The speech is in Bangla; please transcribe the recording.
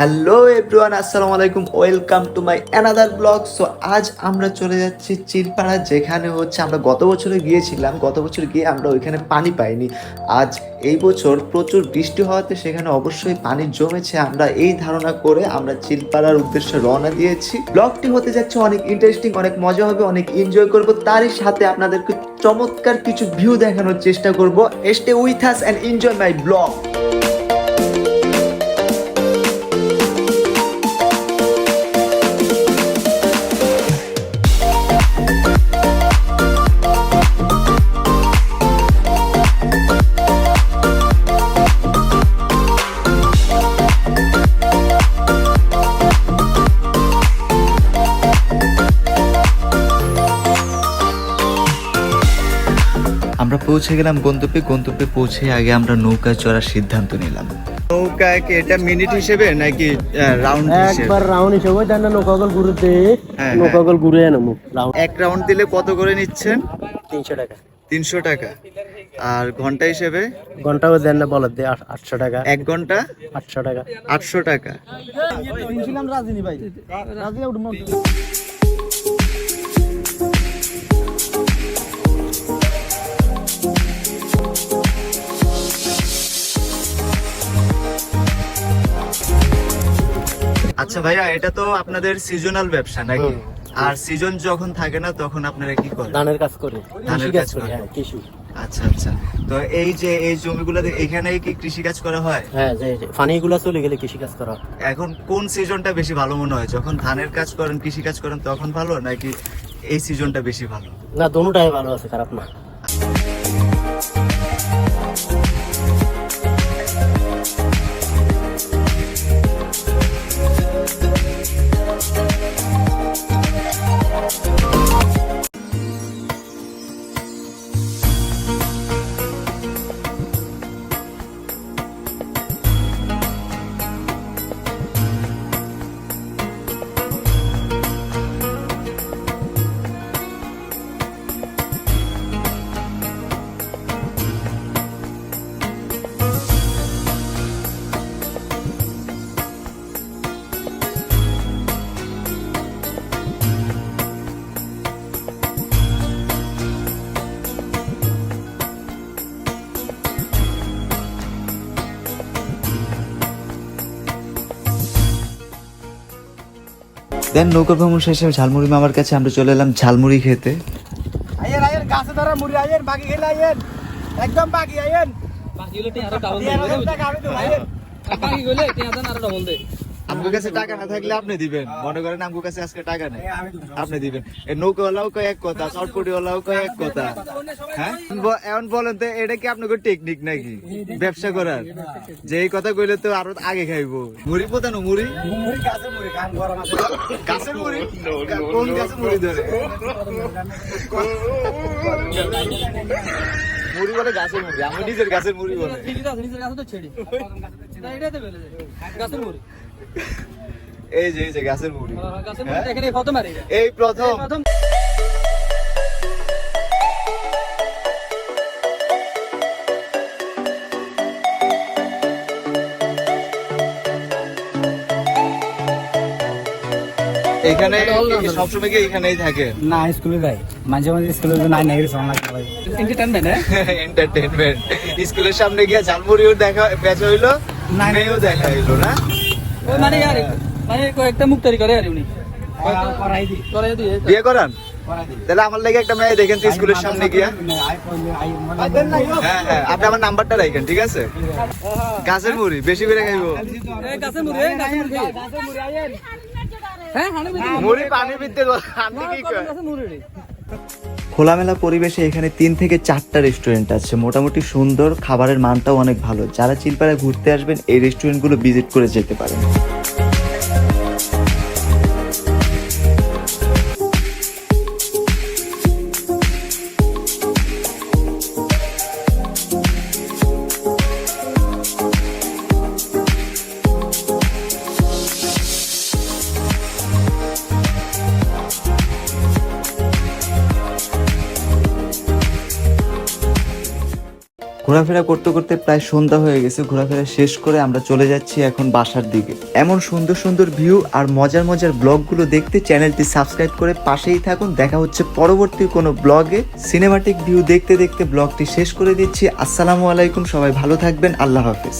হ্যালো এভরিওয়ান আসসালামু আলাইকুম welcome to my another blog so আজ আমরা চলে যাচ্ছি চিলপাড়া, যেখানে হচ্ছে আমরা গত বছরে গিয়েছিলাম, গত বছর গিয়ে আমরা ওইখানে পানি পাইনি। আজ এই বছর প্রচুর বৃষ্টি হওয়াতে সেখানে অবশ্যই পানি জমেছে। আমরা এই ধারণা করে আমরা চিলপাড়ার উদ্দেশ্যে রওনা দিয়েছি। ব্লগটি হতে যাচ্ছে অনেক ইন্টারেস্টিং অনেক মজা হবে, অনেক এনজয় করব। তারই সাথে আপনাদেরকে চমৎকার কিছু ভিউ দেখানোর চেষ্টা করব। Stay with us and enjoy my blog আমরা পৌঁছে গেলাম গন্তব্যে। গন্তব্যে পৌঁছে আগে আমরা নৌকায় চড়ার সিদ্ধান্ত নিলাম। কি এটা মিনিট হিসেবে নাকি রাউন্ড একবার রাউন্ড হিসেবে দেন না নৌকাগল ঘুরে হ্যাঁ, নৌকাগল ঘুরে নেব রাউন্ড এক রাউন্ড দিলে কত করে নিচ্ছেন? তিনশো টাকা। তিনশো টাকা। আর ঘণ্টা হিসেবে? ঘন্টাও দেন না বলে দে আট- আটশো টাকা। এক ঘণ্টা? আটশো টাকা। আটশো টাকা। রাজনী ভাই। আচ্ছা ভাইয়া এটা তো আপনাদের সিজনাল ব্যবসা নাকি? আর সিজন যখন থাকে না তখন আপনারা কি করেন? ধানের কাজ করে। ধানের কাজ করে। হ্যাঁ কৃষি। আচ্ছা আচ্ছা। তো এই যে এই জমিগুলোতে এখানে কি কৃষি কাজ করা হয়? হ্যাঁ পানিগুলো চলে গেলে কৃষি কাজ করা। এখন কোন সিজনটা বেশি ভালো মনে হয়? যখন ধানের কাজ করেন কৃষি কাজ করেন তখন ভালো নাকি এই সিজনটা বেশি ভালো? না দোনোটাই ভালো আছে খারাপ না। দেন নৌকা ভ্রমণ শেষে ঝালমুড়ি মামার কাছে আমরা চলে এলাম ঝালমুড়ি খেতে। আয়েন আয়েন গাছে ধরা মুড়ি আয়েন বাকি খেলে আয়েন একদম বাকি। আমগো কাছে টাকা না থাকলে আপনি দিবেন। মনে করেন আমগো কাছে আজকে টাকা নেই আপনি দিবেন। এই নৌকাওয়ালাও কয় এক কথা চটপটিওয়ালাও কয় এক কথা। হ্যাঁ? এখন বলেন তো এটা কি আপনাকে টেকনিক নাকি? ব্যবসা করার? যে এই কথা কইলে তো আরও আগে খাইবো। মুড়ি পোতানো মুড়ি? মুড়ি গাছে মুড়ি, কাম গরম আছে। গাছের মুড়ি? কোন গাছের মুড়ি ধরে? মুড়ি বলে গাছের মুড়ি আমি নিজের গাছের মুড়ি বলে। এই যে এই যে গাছের মুড়ি। এই প্রথম। এখানে সবসময় কি এখানেই থাকে? না স্কুলে যাই। মাঝে মাঝে স্কুলে নাই নাই সঙ্গ লাগতে ভাই এন্টারটেনমেন্ট স্কুলের সামনে গিয়ে ঝালমুড়িও দেখা বেচা হইল না, না। মেয়েও দেখা হইল না? কয়েকটা মুক্তারি করে আর উনি। বিয়ে করান? তাহলে আমার লাগে একটা মেয়ে দেখেন স্কুলের সামনে গিয়া। মানে হ্যাঁ হ্যাঁ আপনি আমার নাম্বারটা রাখেন ঠিক আছে? গাছের মুড়ি বেশি করে খাইবো। মুড়ি এই গাছের মুড়ি। হ্যাঁ পানি আপনি কি করেন রে। খোলামেলা পরিবেশে এখানে তিন থেকে চারটা রেস্টুরেন্ট আছে। মোটামুটি সুন্দর, খাবারের মানটাও অনেক ভালো। যারা চিলপাড়ায় ঘুরতে আসবেন, এই রেস্টুরেন্টগুলো ভিজিট করে যেতে পারেন। ঘোরাফেরা করতে করতে প্রায় সন্ধ্যা হয়ে গেছে। ঘোরাফেরা শেষ করে আমরা চলে যাচ্ছি এখন বাসার দিকে। এমন সুন্দর সুন্দর ভিউ আর মজার মজার ব্লগগুলো দেখতে চ্যানেলটি সাবস্ক্রাইব করে পাশেই থাকুন। দেখা হচ্ছে পরবর্তী কোনো ব্লগে। সিনেমাটিক ভিউ দেখতে দেখতে ব্লগটি শেষ করে দিচ্ছি। আসসালামু আলাইকুম, সবাই ভালো থাকবেন। আল্লাহ হাফিজ।